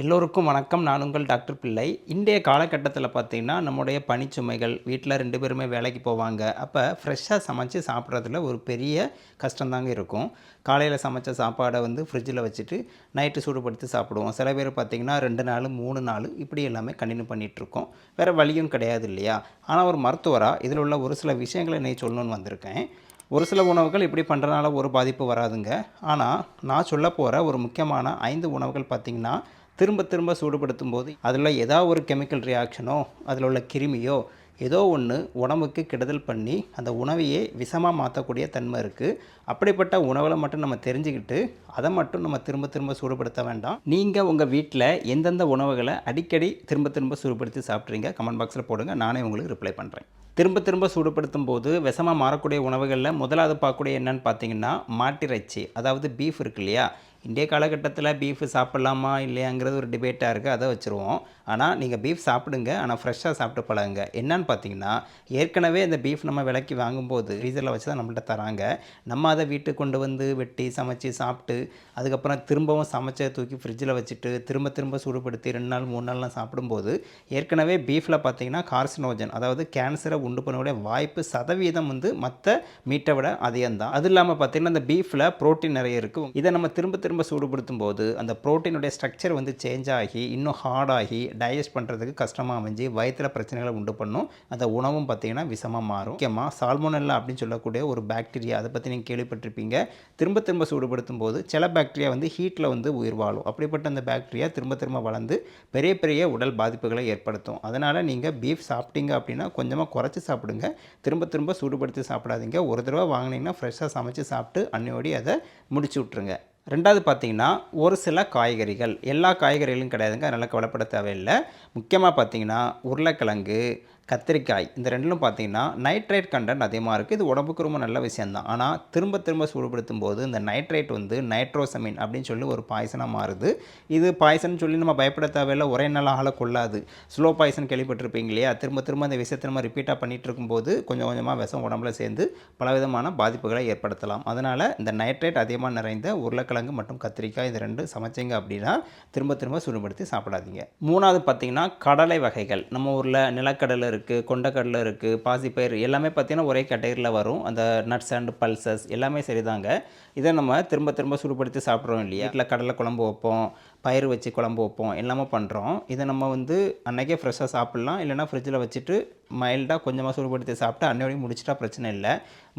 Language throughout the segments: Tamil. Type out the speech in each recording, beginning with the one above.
எல்லோருக்கும் வணக்கம். நான் உங்கள் டாக்டர் பிள்ளை. இன்றைய காலகட்டத்தில் பார்த்தீங்கன்னா நம்முடைய பனிச்சுமைகள் வீட்டில் ரெண்டு பேருமே வேலைக்கு போவாங்க. அப்போ ஃப்ரெஷ்ஷாக சமைச்சு சாப்பிட்றதுல ஒரு பெரிய கஷ்டம்தாங்க இருக்கும். காலையில் சமைச்ச சாப்பாடை வந்து ஃப்ரிட்ஜில் வச்சுட்டு நைட்டு சூடுபடுத்தி சாப்பிடுவோம். சில பேர் பார்த்திங்கன்னா ரெண்டு நாள் மூணு நாள் இப்படி எல்லாமே கண்டினியூ பண்ணிகிட்ருக்கோம் வேறு வழியும் கிடையாது இல்லையா? ஆனால் ஒரு மருத்துவராக இதில் உள்ள ஒரு சில விஷயங்களை நீ சொல்லணும்னு வந்திருக்கேன். ஒரு சில உணவுகள் இப்படி பண்ணுறதுனால ஒரு பாதிப்பு வராதுங்க. ஆனால் நான் சொல்ல போகிற ஒரு முக்கியமான ஐந்து உணவுகள் பார்த்திங்கன்னா திரும்ப திரும்ப சூடுபடுத்தும் போது அதில் ஏதாவது ஒரு கெமிக்கல் ரியாக்ஷனோ அதில் உள்ள கிருமியோ ஏதோ ஒன்று உடம்புக்கு கெடுதல் பண்ணி அந்த உணவையே விஷமாக மாற்றக்கூடிய தன்மை இருக்குது அப்படிப்பட்ட உணவில் மட்டும் நம்ம தெரிஞ்சுக்கிட்டு அதை மட்டும் நம்ம திரும்ப திரும்ப சூடுபடுத்த வேண்டாம். நீங்கள் உங்கள் வீட்டில் எந்தெந்த உணவுகளை அடிக்கடி திரும்ப திரும்ப சூடுபடுத்தி சாப்பிட்றீங்க கமெண்ட் பாக்ஸில் போடுங்க. நானே உங்களுக்கு ரிப்ளை பண்ணுறேன் திரும்ப திரும்ப சூடுபடுத்தும் போது விஷமாக மாறக்கூடிய உணவுகளில் முதலாவது பார்க்கக்கூடிய என்னன்னு பார்த்தீங்கன்னா மாட்டிறைச்சி அதாவது பீஃப் இருக்கு இல்லையா? இன்றைய காலகட்டத்தில் பீஃப் சாப்பிட்லாமா இல்லையாங்கிறது ஒரு டிபேட்டாக இருக்குது அதை வச்சுருவோம். ஆனால் நீங்கள் பீஃப் சாப்பிடுங்க. ஆனால் ஃப்ரெஷ்ஷாக சாப்பிட்டு பழகுங்க. என்னன்னு பார்த்தீங்கன்னா ஏற்கனவே இந்த பீஃப் நம்ம விலைக்கு வாங்கும்போது ஃப்ரீசரில் வச்சு தான் நம்மள்ட்ட தராங்க. நம்ம அதை வீட்டுக்கு கொண்டு வந்து வெட்டி சமைச்சு சாப்பிட்டு அதுக்கப்புறம் திரும்பவும் சமைச்ச தூக்கி ஃப்ரிட்ஜில் வச்சுட்டு திரும்ப திரும்ப சூடுபடுத்தி ரெண்டு நாள் மூணு நாள்லாம் சாப்பிடும்போது ஏற்கனவே பீஃபில் பார்த்தீங்கன்னா கார்சினோஜன் அதாவது கேன்சரை உண்டு பண்ணக்கூடிய வாய்ப்பு சதவீதம் வந்து மற்ற மீட்டை விட அதிகம் தான் அது இல்லாமல் பார்த்தீங்கன்னா இந்த பீஃபில் ப்ரோட்டீன் நிறைய இருக்கும் இதை நம்ம திரும்ப திரும்ப சூடுபடுத்தும் போது அந்த ப்ரோட்டீனுடைய ஸ்ட்ரக்சர் வந்து சேஞ்ச் ஆகி இன்னும் ஹார்டாகி டைஜஸ்ட் பண்ணுறதுக்கு கஷ்டமாக அமைஞ்சு வயிற்றில் பிரச்சனைகளை உண்டு பண்ணும். அந்த உணவும் பார்த்தீங்கன்னா விஷமாக மாறும். முக்கியமாக சால்மோனல்லா அப்படின்னு சொல்லக்கூடிய ஒரு பாக்டீரியா அதை பற்றி நீங்கள் கேள்விப்பட்டிருப்பீங்க. திரும்ப திரும்ப சூடுபடுத்தும் போது சில பாக்டீரியா வந்து ஹீட்டில் வந்து உயிர் வாழும். அப்படிப்பட்ட அந்த பாக்டீரியா திரும்ப திரும்ப வளர்ந்து பெரிய பெரிய உடல் பாதிப்புகளை ஏற்படுத்தும். அதனால் நீங்கள் பீஃப் சாப்பிட்டீங்க அப்படின்னா கொஞ்சமாக குறைச்சி சாப்பிடுங்க. திரும்ப திரும்ப சூடுபடுத்தி சாப்பிடாதீங்க. ஒரு தடவை வாங்கினீங்கன்னா ஃப்ரெஷ்ஷாக சமைச்சு சாப்பிட்டு அன்னையோடி அதை முடிச்சு விட்ருங்க ரெண்டாவது பார்த்தீங்கன்னா ஒரு சில காய்கறிகள். எல்லா காய்கறிகளும் கிடையாதுங்க. அதனால் கவலைப்பட தேவையில்லை. முக்கியமாக பார்த்தீங்கன்னா உருளைக்கிழங்கு கத்திரிக்காய் இந்த ரெண்டிலும் பார்த்தீங்கன்னா நைட்ரேட் கண்டென்ட் அதிகமாக இருக்குது இது உடம்புக்கு ரொம்ப நல்ல விஷயந்தான் ஆனால் திரும்ப திரும்ப சூடுபடுத்தும் போது இந்த நைட்ரேட் வந்து நைட்ரோசமின் அப்படின்னு சொல்லி ஒரு பாய்சனாக மாறுது. இது பாய்சன் சொல்லி நம்ம பயப்பட தேவையில்லை. ஒரே நாள் ஆளை கொள்ளாது. ஸ்லோ பாய்சன் கேள்விப்பட்டிருப்பீங்க இல்லையா? திரும்ப திரும்ப அந்த விஷயத்தை நம்ம ரிப்பீட்டாக பண்ணிகிட்டு இருக்கும்போது கொஞ்சம் கொஞ்சமாக விஷம் உடம்புல சேர்ந்து பலவிதமான பாதிப்புகளை ஏற்படுத்தலாம். அதனால் இந்த நைட்ரேட் அதிகமாக நிறைந்த உருளைக்கிழங்கு மற்றும் கத்திரிக்காய் இது ரெண்டு சமைச்சிங்க அப்படின்னா திரும்ப திரும்ப சூடுபடுத்தி சாப்பிடாதீங்க. மூணாவது பார்த்தீங்கன்னா கடலை வகைகள். நம்ம ஊரில் நிலக்கடலை இருக்குது இருக்குது கொண்டக்கடலை இருக்குது பாசிப்பயிர் எல்லாமே பார்த்திங்கன்னா ஒரே கேட்டகரியில் வரும். அந்த நட்ஸ் அண்ட் பல்சஸ் எல்லாமே சரிதாங்க. இதை நம்ம திரும்ப திரும்ப சூடுபடுத்தி சாப்பிட்றோம் இல்லையா? வீட்டில் கடலை குழம்பு வைப்போம் பயிர் வச்சு குழம்பு வைப்போம் எல்லாமே பண்ணுறோம் இதை நம்ம வந்து அன்றைக்கே ஃப்ரெஷ்ஷாக சாப்பிட்லாம். இல்லைனா ஃப்ரிட்ஜில் வச்சுட்டு மைல்டாக கொஞ்சமாக சுடுபடுத்தி சாப்பிட்டு அன்னையோடையும் முடிச்சிட்டா பிரச்சனை இல்லை.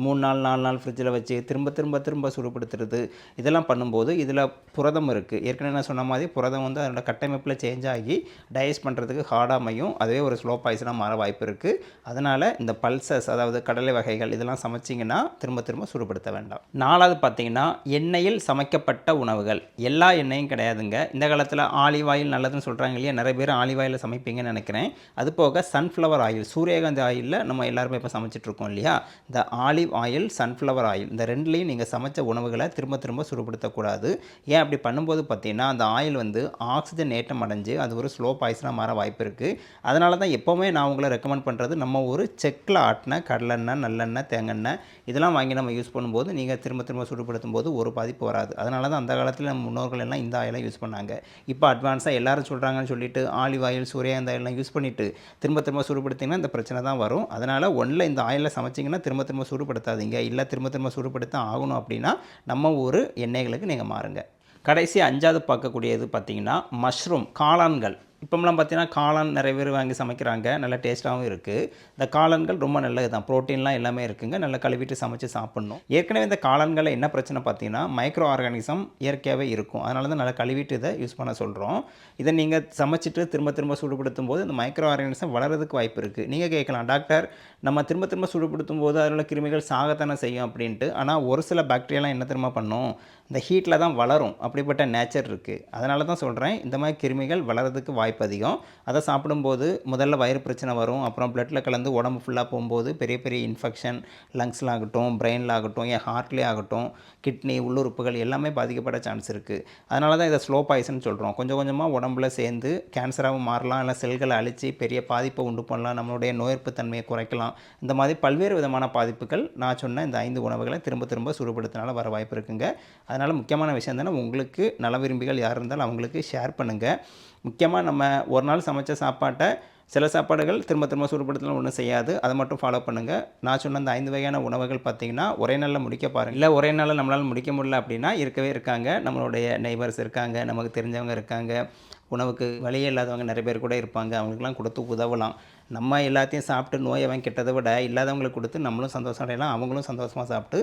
மூணு நாள் நாலு நாள் ஃப்ரிட்ஜில் வச்சு திரும்ப திரும்ப திரும்ப சுடுபடுத்துறது இதெல்லாம் பண்ணும்போது இதில் புரதம் இருக்குது ஏற்கனவே நான் சொன்ன மாதிரி புரதம் வந்து அதோட கட்டமைப்பில் சேஞ்ச் ஆகி டைஜஸ்ட் பண்ணுறதுக்கு ஹார்டாக அமையும். அதுவே ஒரு ஸ்லோ பாய்சனாக மாற வாய்ப்பு இருக்குது அதனால் இந்த பல்சஸ் அதாவது கடலை வகைகள் இதெல்லாம் சமைச்சிங்கன்னா திரும்ப திரும்ப சுடுபடுத்த வேண்டாம். நாலாவது பார்த்தீங்கன்னா எண்ணெயில் சமைக்கப்பட்ட உணவுகள். எல்லா எண்ணெயும் கிடையாதுங்க. இந்த காலத்தில் ஆலிவ் ஆயில் நல்லதுன்னு சொல்கிறாங்க இல்லையா? நிறைய பேர் ஆலிவ் ஆயிலில் சமைப்பீங்கன்னு நினைக்கிறேன். அது போக சன்ஃப்ளவர் ஆயில் சூரியகாந்தி ஆயிலில் நம்ம எல்லாருமே இப்போ சமைச்சிட்ருக்கோம் இல்லையா? இந்த ஆலிவ் ஆயில் சன்ஃப்ளவர் ஆயில் இந்த ரெண்டுலேயும் நீங்கள் சமைச்ச உணவுகளை திரும்ப திரும்ப சுடுபடுத்தக்கூடாது. ஏன் அப்படி பண்ணும்போது பார்த்தீங்கன்னா அந்த ஆயில் வந்து ஆக்சிஜன் ஏற்றம் அடைஞ்சு அது ஒரு ஸ்லோ பாய்சனாக மாற வாய்ப்பு இருக்குது அதனால தான் எப்போவுமே நான் உங்களை ரெக்கமெண்ட் பண்ணுறது நம்ம ஒரு செக்கில் ஆட்டின கடலெண்ணெய் நல்லெண்ணெய் தேங்கெண்ணெய் இதெல்லாம் வாங்கி நம்ம யூஸ் பண்ணும்போது நீங்கள் திரும்ப திரும்ப சுடுபடுத்தும் போது ஒரு பாதிப்பு வராது. அதனால தான் அந்த காலத்தில் நம்ம முன்னோர்கள் எல்லாம் இந்த ஆயிலை யூஸ் பண்ணாங்க. இப்போ அட்வான்ஸாக எல்லாரும் சொல்கிறாங்கன்னு சொல்லிட்டு ஆலிவ் ஆயில் சூரியகாந்தி ஆயிலெலாம் யூஸ் பண்ணிவிட்டு திரும்ப திரும்ப சுடுபடுத்திங்கன்னா இந்த பிரச்சனை தான் வரும். அதனால் ஒன்றில் இந்த ஆயிலில் சமைச்சிங்கன்னா திரும்ப திரும்ப சூடுபடுத்தாதீங்க. இல்லை திரும்ப திரும்ப சூடுபடுத்த ஆகணும் அப்படின்னா நம்ம ஒரு எண்ணெய்களுக்கு நீங்கள் மாறுங்க. கடைசி அஞ்சாவது பார்க்கக்கூடியது பார்த்திங்கன்னா மஷ்ரூம் காளான்கள். இப்போம்லாம் பார்த்தீங்கன்னா காளான் நிறைய பேர் வாங்கி சமைக்கிறாங்க. நல்ல டேஸ்ட்டாகவும் இருக்குது இந்த காளான்கள் ரொம்ப நல்லது தான். ப்ரோட்டீன்லாம் எல்லாமே இருக்குங்க. நல்லா கழுவிட்டு சமைச்சு சாப்பிட்ணும். ஏற்கனவே இந்த காளான்களில் என்ன பிரச்சனை பார்த்தீங்கன்னா மைக்ரோ ஆர்கானிசம் இயற்கையாகவே இருக்கும். அதனால தான் நல்லா கழுவிட்டு இதை யூஸ் பண்ண சொல்கிறோம் இதை நீங்கள் சமைச்சிட்டு திரும்ப திரும்ப சூடுபடுத்தும் போது இந்த மைக்ரோ ஆர்கானிசம் வளர்கிறதுக்கு வாய்ப்பு இருக்குது நீங்கள் கேட்கலாம். டாக்டர் நம்ம திரும்ப திரும்ப சூடுபடுத்தும் போது அதில் உள்ள கிருமிகள் சாகத்தானே செய்யும் அப்படின்ட்டு. ஆனால் ஒரு சில பாக்டீரியாலாம் என்ன திரும்ப பண்ணும்? இந்த ஹீட்டில் தான் வளரும். அப்படிப்பட்ட நேச்சர் இருக்குது அதனால தான் சொல்கிறேன் இந்த மாதிரி கிருமிகள் வளர்கிறதுக்கு வாய்ப்பு வாய்ப்பு அதிகம். அதை சாப்பிடும்போது முதல்ல வயிறு பிரச்சனை வரும். அப்புறம் பிளட்டில் கலந்து உடம்பு ஃபுல்லாக போகும்போது பெரிய பெரிய இன்ஃபெக்ஷன் லங்ஸில் ஆகட்டும் பிரெயினில் ஆகட்டும் என் ஹார்ட்லேயே ஆகட்டும் கிட்னி உள்ளுறுப்புகள் எல்லாமே பாதிக்கப்பட சான்ஸ் இருக்குது அதனால தான் இதை ஸ்லோ பாய்சன் சொல்கிறோம் கொஞ்சம் கொஞ்சமாக உடம்புல சேர்ந்து கேன்சராகவும் மாறலாம். இல்லை செல்களை அழித்து பெரிய பாதிப்பை உண்டு பண்ணலாம். நம்மளுடைய நோய் தன்மையை குறைக்கலாம். இந்த மாதிரி பல்வேறு விதமான பாதிப்புகள் நான் சொன்ன இந்த ஐந்து உணவுகளை திரும்ப திரும்ப சுடுபடுத்தினால வர வாய்ப்பு இருக்குங்க. அதனால் முக்கியமான விஷயம் தானே உங்களுக்கு நல விரும்பிகள் யார் இருந்தாலும் அவங்களுக்கு ஷேர் பண்ணுங்கள் முக்கியமாக நம்ம ஒரு நாள் சமைச்ச சாப்பாட்டை சில சாப்பாடுகள் திரும்ப திரும்ப சூடுபடுத்தலாம் ஒன்றும் செய்யாது. அதை மட்டும் ஃபாலோ பண்ணுங்கள் நான் சொன்ன அந்த ஐந்து வகையான உணவுகள் பார்த்தீங்கன்னா ஒரே நாளில் முடிக்க பாருங்கள் இல்லை ஒரே நாளில் நம்மளால் முடிக்க முடியல அப்படின்னா இருக்கவே இருக்காங்க. நம்மளுடைய நெய்பர்ஸ் இருக்காங்க நமக்கு தெரிஞ்சவங்க இருக்காங்க. உணவுக்கு வழியே இல்லாதவங்க நிறைய பேர் கூட இருப்பாங்க. அவங்களுக்குலாம் கொடுத்து உதவலாம். நம்ம எல்லாத்தையும் சாப்பிட்டு நோய் அவன் கெட்டதை விட இல்லாதவங்களுக்கு கொடுத்து நம்மளும் சந்தோஷம் அடையலாம். அவங்களும் சந்தோஷமாக சாப்பிட்டு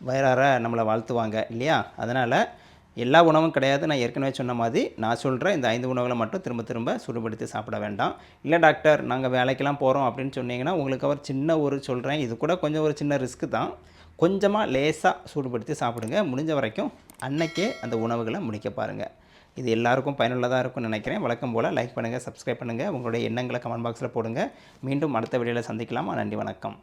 வயிறார நம்மளை வாழ்த்துவாங்க. இல்லையா? அதனால் எல்லா உணவும் கிடையாது. நான் ஏற்கனவே சொன்ன மாதிரி நான் சொல்கிற இந்த ஐந்து உணவுகளை மட்டும் திரும்ப திரும்ப சூடுபடுத்தி சாப்பிட வேண்டாம். இல்லை டாக்டர் நாங்கள் வேலைக்கெல்லாம் போகிறோம் அப்படின்னு சொன்னீங்கன்னா உங்களுக்கு அவர் சின்ன ஒரு சொல்கிறேன் இது கூட கொஞ்சம் ஒரு சின்ன ரிஸ்க்கு தான். கொஞ்சமாக லேசாக சூடுபடுத்தி சாப்பிடுங்க. முடிஞ்ச வரைக்கும் அன்னைக்கே அந்த உணவுகளை முடிக்க பாருங்கள் இது எல்லாருக்கும் பயனுள்ளதாக இருக்கும்னு நினைக்கிறேன். வழக்கம் போல் லைக் பண்ணுங்கள் சப்ஸ்கிரைப் பண்ணுங்கள் உங்களுடைய எண்ணங்களை கமெண்ட் பாக்ஸில் போடுங்க. மீண்டும் அடுத்த வீடியோவில் சந்திக்கலாமா. நன்றி வணக்கம்.